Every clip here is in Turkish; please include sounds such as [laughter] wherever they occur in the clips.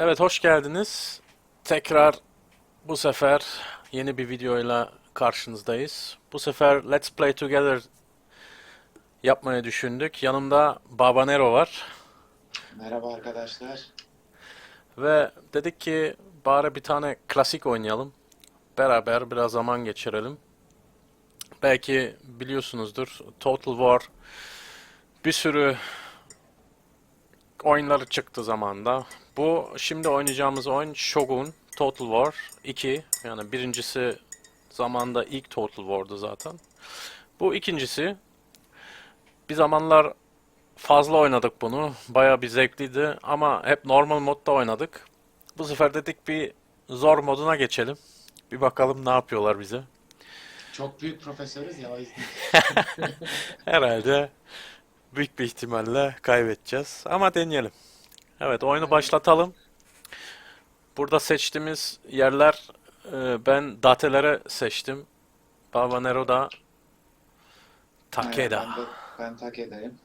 Evet hoş geldiniz. Tekrar bu sefer yeni bir videoyla karşınızdayız. Bu sefer Let's Play Together yapmayı düşündük. Yanımda Babanero var Merhaba arkadaşlar. ve dedik ki bari bir tane klasik oynayalım. Beraber biraz zaman geçirelim. Belki biliyorsunuzdur Total War bir sürü oyunları çıktı zamanda. Bu şimdi oynayacağımız oyun Shogun Total War 2. Yani birincisi zamanda ilk Total War'dı zaten. Bu ikincisi. Bir zamanlar fazla oynadık bunu. Baya bir zevkliydi ama hep normal modda oynadık. Bu sefer dedik bir zor moduna geçelim. Bir bakalım ne yapıyorlar bize. Çok büyük profesörüz ya o yüzden. [laughs] Herhalde büyük bir ihtimalle kaybedeceğiz. Ama deneyelim. Evet oyunu başlatalım. Burada seçtiğimiz yerler e, ben datelere seçtim. Babanero da Takeda. Ben, de, ben Takeda'yım.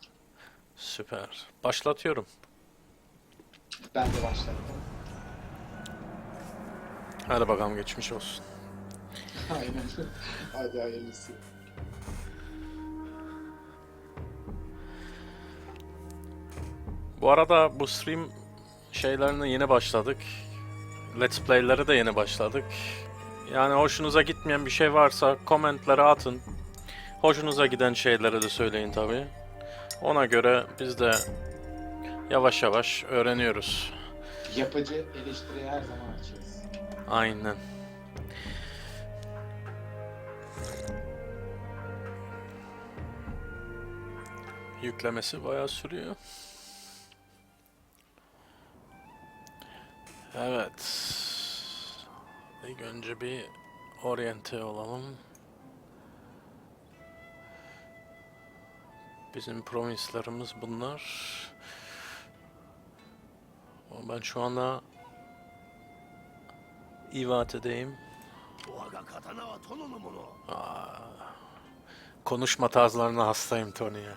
Süper. Başlatıyorum. Ben de başlattım. Hadi bakalım geçmiş olsun. Aynen. [laughs] Hadi hayırlısı. Bu arada bu stream şeylerine yeni başladık. Let's Play'lere de yeni başladık. Yani hoşunuza gitmeyen bir şey varsa komentlere atın. Hoşunuza giden şeyleri de söyleyin tabii. Ona göre biz de yavaş yavaş öğreniyoruz. Yapıcı eleştiriye her zaman açığız. Aynen. Yüklemesi bayağı sürüyor. Evet. İlk önce bir oryente olalım. Bizim promislarımız bunlar. Ben şu anda İvate'deyim. Aa, konuşma tarzlarına hastayım Tony'ye.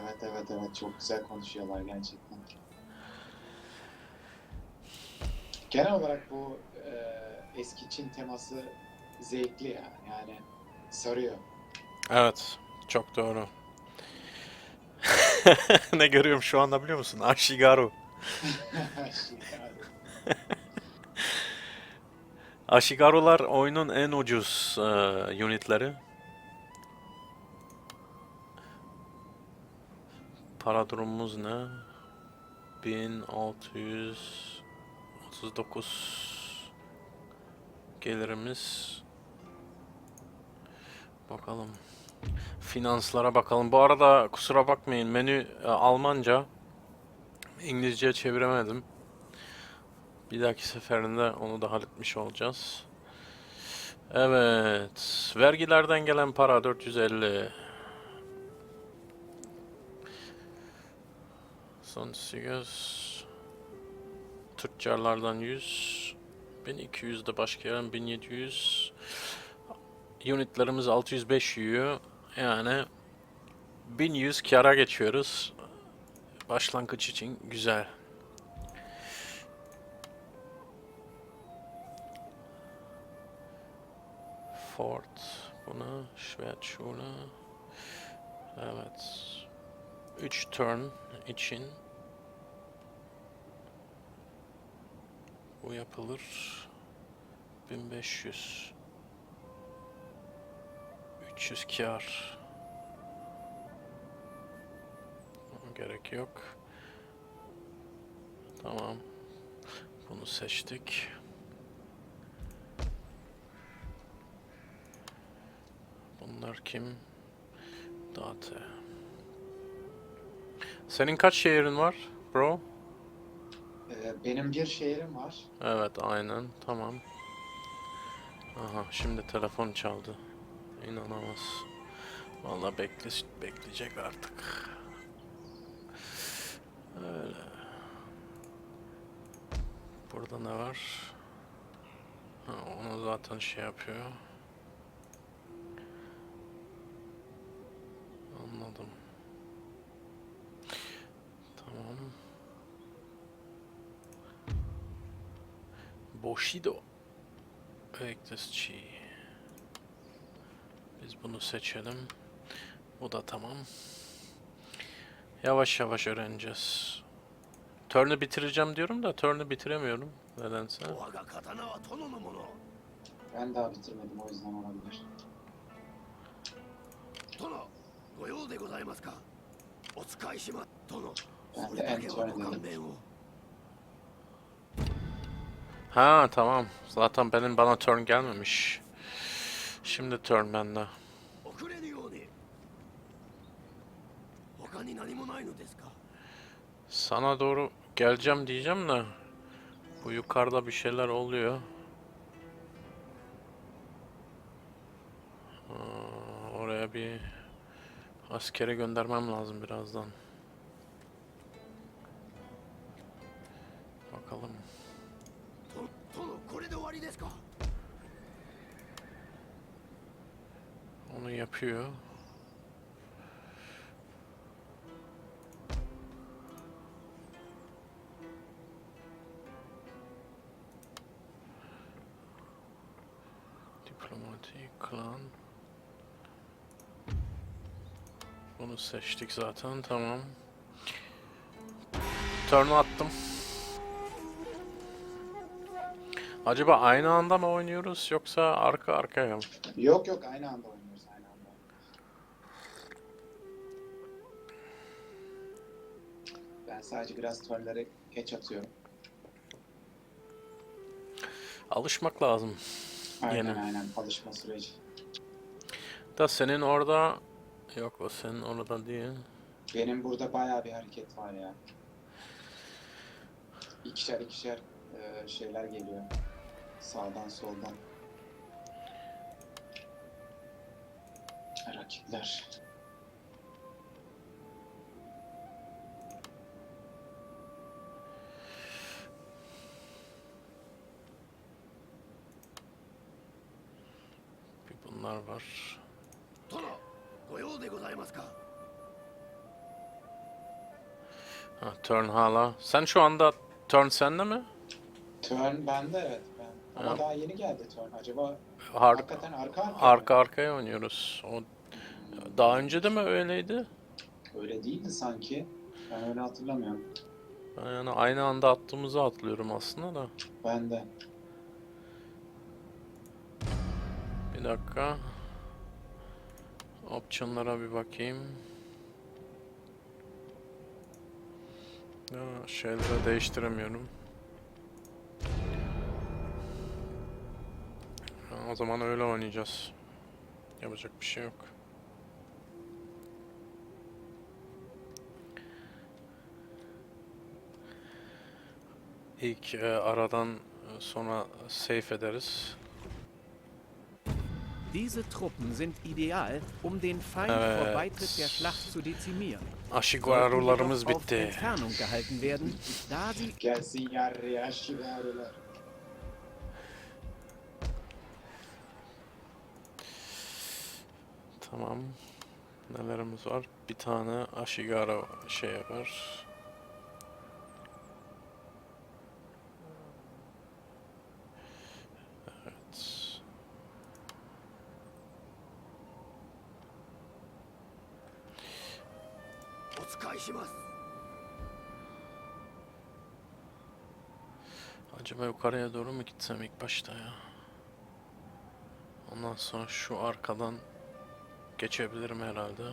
Evet evet evet çok güzel konuşuyorlar gerçekten. Genel olarak bu e, eski Çin teması zevkli ya. Yani sarıyor. Evet, çok doğru. [laughs] ne görüyorum şu anda biliyor musun? Ashigaru. [laughs] Ashigaru'lar oyunun en ucuz e, unitleri. Para durumumuz ne? 1639 gelirimiz. Bakalım. Finanslara bakalım. Bu arada kusura bakmayın menü e, Almanca. İngilizce çeviremedim. Bir dahaki seferinde onu da halletmiş olacağız. Evet. Vergilerden gelen para 450. Son sigöz. Tüccarlardan 100. 1200 de başka yerden 1700. Unitlerimiz 605 yiyor. Yani 1100 kara geçiyoruz. Başlangıç için güzel. Fort buna, Schwert şuna. Evet. 3 turn için bu yapılır. 1500 300 kar. Gerek yok. Tamam. Bunu seçtik. Bunlar kim? Date. Senin kaç şehrin var bro? Benim bir şehrim var. Evet aynen tamam. Aha şimdi telefon çaldı. İnanamaz. Vallahi bekle bekleyecek artık. Öyle. Burada ne var? Ha, onu zaten şey yapıyor. Anladım. Tamam. Bushido. Elektrikçi. Biz bunu seçelim. Bu da tamam. Yavaş yavaş öğreneceğiz. Turn'u bitireceğim diyorum da Turn'u bitiremiyorum. Nedense. Ben daha bitirmedim o yüzden olabilir. Tono, goyou de gozaimasu. Ben de end turn. Ha tamam. Zaten benim bana turn gelmemiş. Şimdi turn bende. Sana doğru geleceğim diyeceğim de bu yukarıda bir şeyler oluyor. Ee, oraya bir askere göndermem lazım birazdan. Bakalım. Onu yapıyor. Diplomatik, klan. Bunu seçtik zaten, tamam. Turn'u attım. Acaba aynı anda mı oynuyoruz yoksa arka arkaya mı? Yok yok aynı anda oynuyoruz sadece biraz turnları geç atıyorum. Alışmak lazım. Aynen Yine. aynen alışma süreci. Da senin orada yok o senin orada değil. Benim burada bayağı bir hareket var ya. İkişer ikişer e, şeyler geliyor. Sağdan soldan. Rakipler. var. Ha, turn hala. Sen şu anda turn sende mi? Turn bende evet. Ben. Ama Ha. daha yeni geldi turn. Acaba Har- hakikaten arka arka, arka arkaya oynuyoruz. O daha önce de mi öyleydi? Öyle değildi sanki. Ben öyle hatırlamıyorum. Yani aynı anda attığımızı atlıyorum aslında da. Bende. Bir dakika. Option'lara bir bakayım. Ya, şeyleri değiştiremiyorum. O zaman öyle oynayacağız. Yapacak bir şey yok. İlk e, aradan sonra save ederiz. Diese Truppen sind ideal, um den Feind Evet. vor Beitritt der Schlacht zu dezimieren. Aşiguarularımız bitti. Entfernung gehalten werden, da sie Gelsin yar ya şivarular. Tamam. Nelerimiz var? Bir tane Ashigara şey var. します Acaba yukarıya doğru mu gitsem ilk başta ya? Ondan sonra şu arkadan geçebilirim herhalde.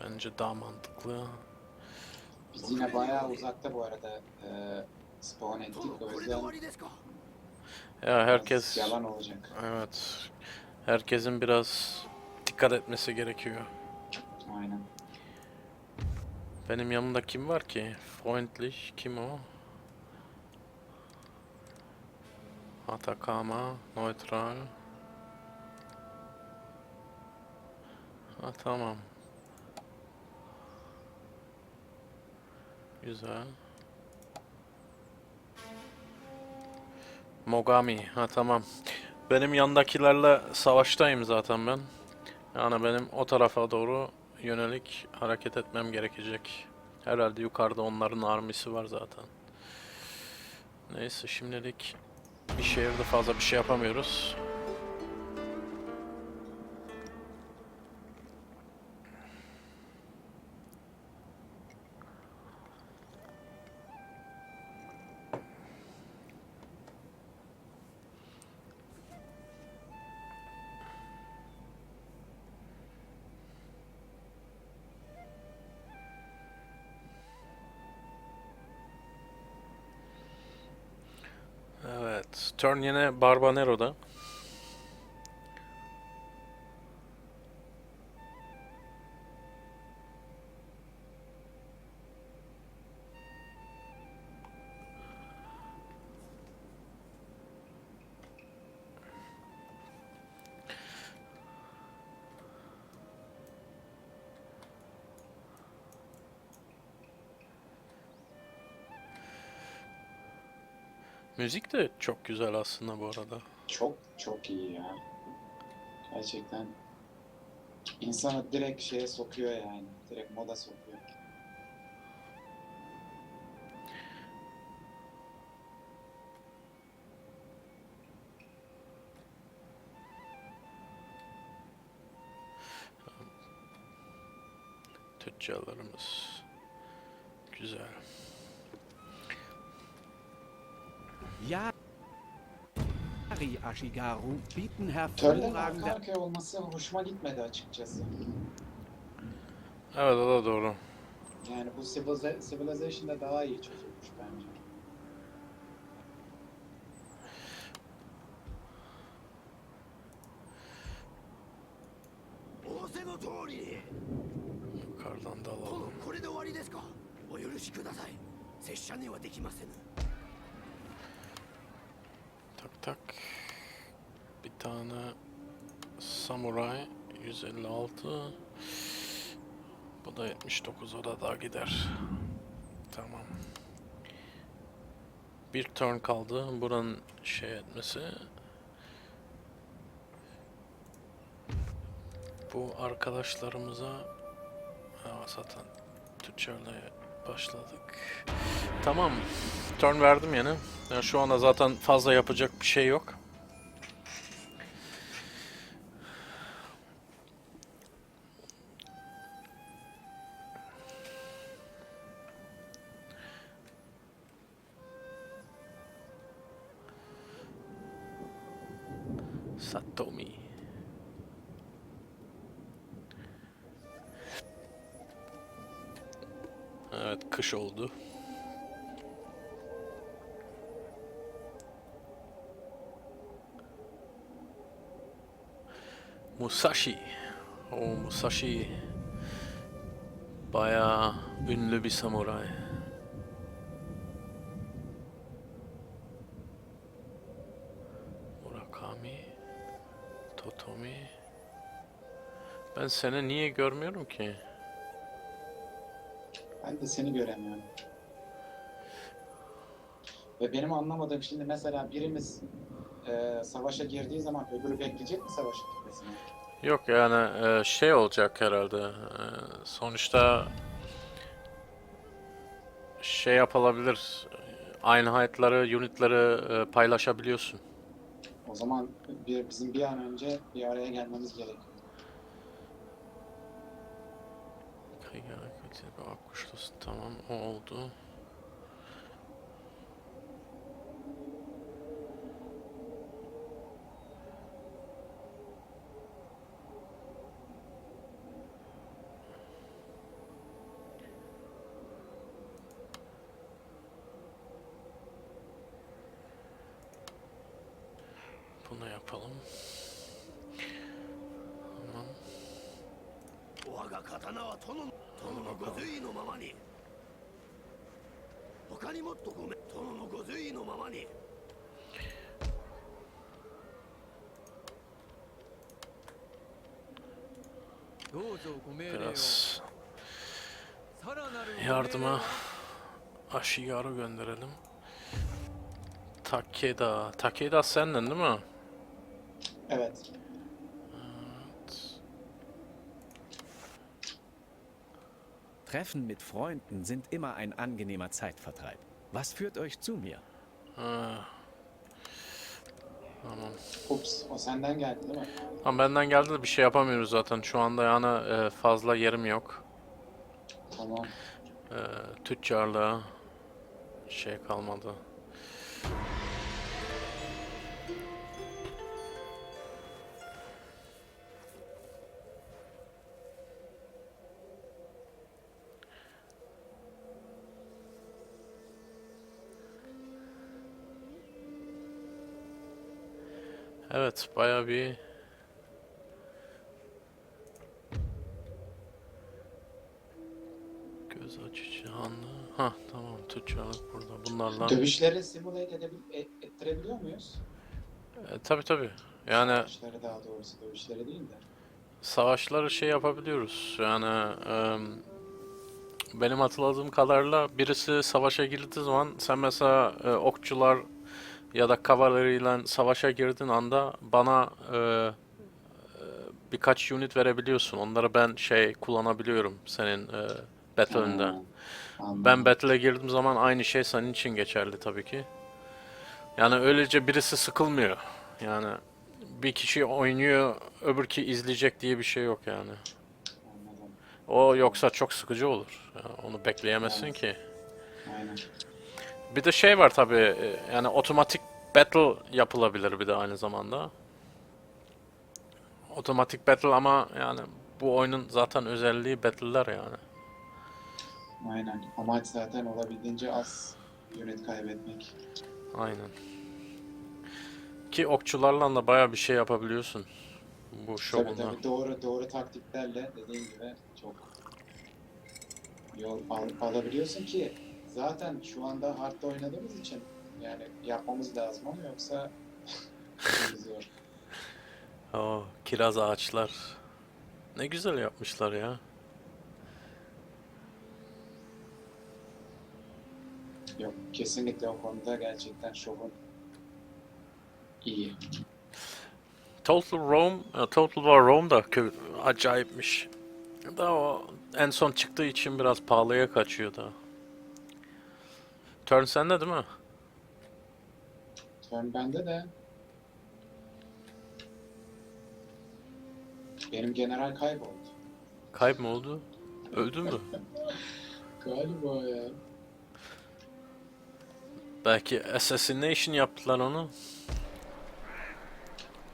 Bence daha mantıklı. Biz yine bayağı uzakta bu arada e, spawn ettik. 殿 O これで終 yüzden わりですか Ya herkes biraz yalan olacak. evet. Herkesin biraz dikkat etmesi gerekiyor. Aynen. Benim yanımda kim var ki? Freundlich kim o? Atakama, neutral. Ha tamam. Güzel. Mogami, ha tamam. Benim yandakilerle savaştayım zaten ben. Yani benim o tarafa doğru yönelik hareket etmem gerekecek. Herhalde yukarıda onların armisi var zaten. Neyse şimdilik bir şehirde fazla bir şey yapamıyoruz. Turn yine Barbanero'da. Müzik de çok güzel aslında bu arada. Çok çok iyi ya. Gerçekten insanı direkt şeye sokuyor yani. Direkt moda sokuyor. Tüccarlarımız. Güzel. Yari Ashigaru bieten Törlerin arka hervorragende arkaya olması hoşuma gitmedi açıkçası. Evet o da doğru. Yani bu Civiliza- Civilization'da daha iyi çözülmüş bence. " tane samuray 156. Bu da 79 o da daha gider. Tamam. Bir turn kaldı. Buranın şey etmesi. Bu arkadaşlarımıza ha, zaten tüccarla başladık. Tamam. Turn verdim yine. Yani şu anda zaten fazla yapacak bir şey yok. Satomi. Evet kış oldu. Musashi. O Musashi bayağı ünlü bir samuray. Ben seni niye görmüyorum ki? Ben de seni göremiyorum. Ve benim anlamadığım şimdi mesela birimiz e, savaşa girdiği zaman öbürü bekleyecek mi savaşa gitmesini? Yok yani e, şey olacak herhalde. E, Sonuçta şey yapılabilir. Aynı hayatları, unitları e, paylaşabiliyorsun. O zaman bir, bizim bir an önce bir araya gelmemiz gerekiyor. Kriegsheer abgeschlossen. Tamam o oldu. Bunu yapalım. 我が刀は殿の殿のご随意のままに他にもっとごめん殿のご随意のままにどうぞご命令を Biraz さらなるご命令を yardıma Ashigaru gönderelim. Takeda. Takeda senden değil mi? Evet. Treffen mit Freunden sind immer ein angenehmer Zeitvertreib. Was führt euch zu mir? Ha. Tamam. Ups o senden geldi değil mi? Ama benden geldi de bir şey yapamıyoruz zaten. Şu anda yani e, fazla yerim yok. Tamam. E, tüccarlığa şey kalmadı. Evet, bayağı bir göz açıcı anlı. Ha tamam, tüccarlık burada. Bunlarla Dövüşleri simulate edebil- e- ettirebiliyor muyuz? e, tabii tabii. Yani Dövüşleri daha doğrusu dövüşleri değil de. savaşları şey yapabiliyoruz. Yani em, benim hatırladığım kadarıyla birisi savaşa girdiği zaman sen mesela e, okçular ya da kavaleriyle savaşa girdiğin anda bana e, e, birkaç unit verebiliyorsun. Onları ben şey kullanabiliyorum senin e, battle'ında. Anladım. Ben battle'e girdiğim zaman aynı şey senin için geçerli tabii ki. Yani öylece birisi sıkılmıyor. Yani bir kişi oynuyor, öbürki izleyecek diye bir şey yok yani. Anladım. O yoksa çok sıkıcı olur. Yani onu bekleyemezsin Evet. ki. Aynen. Bir de şey var tabii, e, yani otomatik battle yapılabilir bir de aynı zamanda. Otomatik battle ama yani bu oyunun zaten özelliği battle'lar yani. Aynen. Amaç zaten olabildiğince az unit kaybetmek. Aynen. Ki okçularla da bayağı bir şey yapabiliyorsun. Bu Tabii şovunda. tabii doğru doğru taktiklerle dediğin gibi çok yol al- alabiliyorsun ki zaten şu anda hardta oynadığımız için yani yapmamız lazım ama yoksa [laughs] zor. Oo, kiraz ağaçlar. Ne güzel yapmışlar ya. Yok kesinlikle o konuda gerçekten şovun iyi. Total Rome, e, Total War Rome da acayipmiş. Da o en son çıktığı için biraz pahalıya kaçıyor da. Turn sende değil mi? Turn bende de benim general kayboldu. Kayıp mı oldu? Öldü mü? [laughs] Galiba ya. Belki assassination yaptılar onu.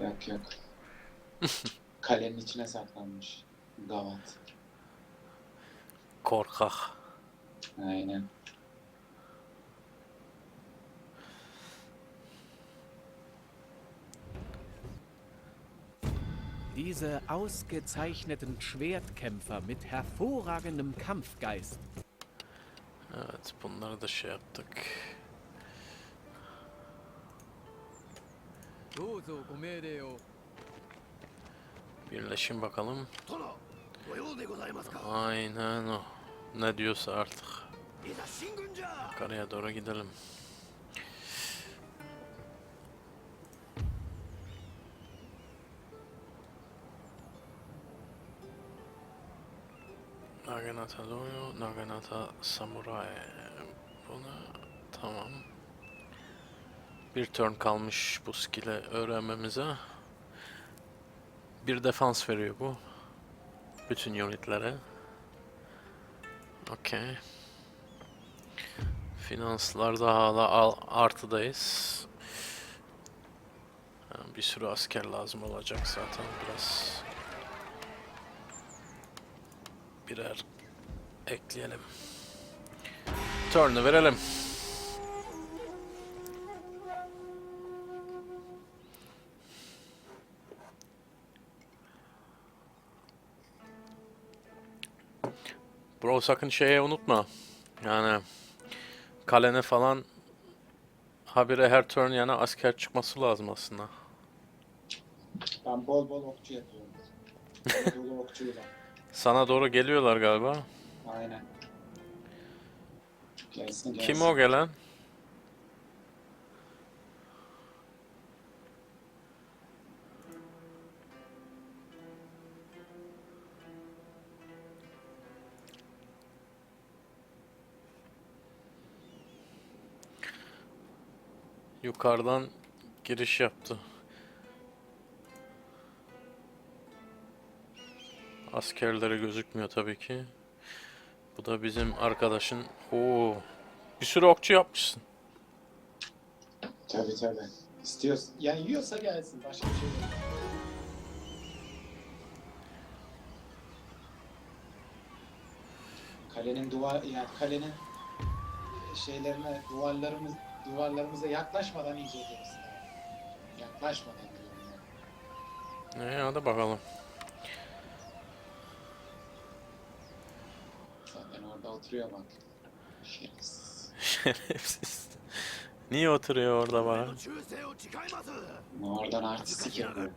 Yok yok. [laughs] Kalenin içine saklanmış. Gavat. Korkak. Aynen. diese ausgezeichneten Schwertkämpfer mit hervorragendem Kampfgeist. Evet bunları da şey yaptık. Birleşin bakalım. Aynen o. Ne diyorsa artık. Karaya doğru gidelim. Naginata Doyo, Naginata Samurai. Buna tamam. Bir turn kalmış bu skill'i öğrenmemize. Bir defans veriyor bu. Bütün unitlere. Okey. Finanslarda hala al- artıdayız. Bir sürü asker lazım olacak zaten biraz. Birer ekleyelim. Turn'u verelim. Bro sakın şeye unutma. Yani kalene falan habire her turn yana asker çıkması lazım aslında. Ben bol bol okçu yapıyorum. Anadolu okçuyla. Sana doğru geliyorlar galiba. Aynen. Kim o gelen? yukarıdan giriş yaptı. Askerleri gözükmüyor tabii ki. Bu da bizim arkadaşın. Oo. Bir sürü okçu yapmışsın. Tabii tabii. İstiyorsun. Yani yiyorsa gelsin. Başka bir şey yok. Kalenin duvar yani kalenin şeylerine duvarlarımız duvarlarımıza yaklaşmadan iyice ederiz. Yaklaşmadan. Ne hadi bakalım. orada oturuyor bak. Şerefsiz. Niye oturuyor orada bana? Oradan artistik yapıyor.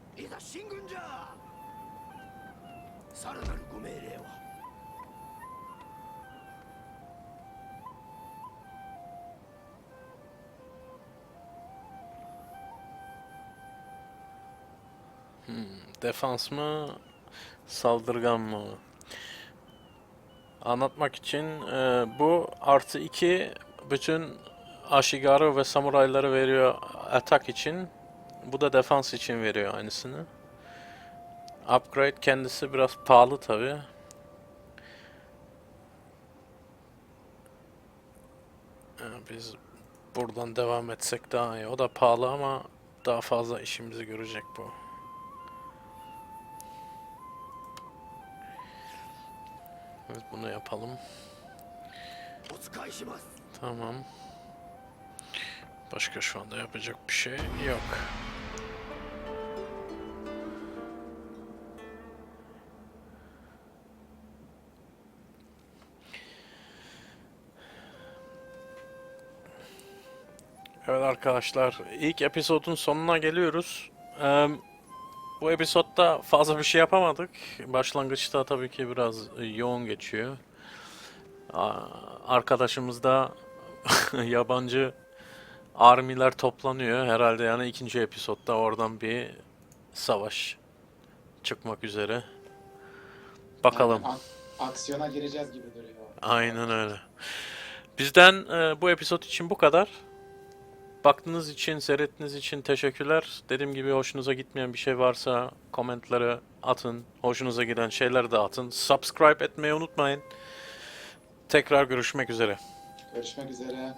Hmm, defans mı? Saldırgan mı? Anlatmak için e, bu artı 2 bütün Ashigaru ve samurayları veriyor atak için. Bu da defans için veriyor aynısını. Upgrade kendisi biraz pahalı tabi. Biz buradan devam etsek daha iyi. O da pahalı ama daha fazla işimizi görecek bu. Evet bunu yapalım. Tamam. Başka şu anda yapacak bir şey yok. Evet arkadaşlar ilk episodun sonuna geliyoruz. Ee, bu episodda fazla bir şey yapamadık. Başlangıçta tabii ki biraz e, yoğun geçiyor. Arkadaşımız da [laughs] yabancı armiler toplanıyor. Herhalde yani ikinci episodda oradan bir savaş çıkmak üzere. Bakalım. Yani ak- aksiyona gireceğiz gibi duruyor. Aynen öyle. Bizden e, bu episod için bu kadar. Baktığınız için, seyrettiğiniz için teşekkürler. Dediğim gibi hoşunuza gitmeyen bir şey varsa komentleri atın. Hoşunuza giden şeyler de atın. Subscribe etmeyi unutmayın. Tekrar görüşmek üzere. Görüşmek üzere.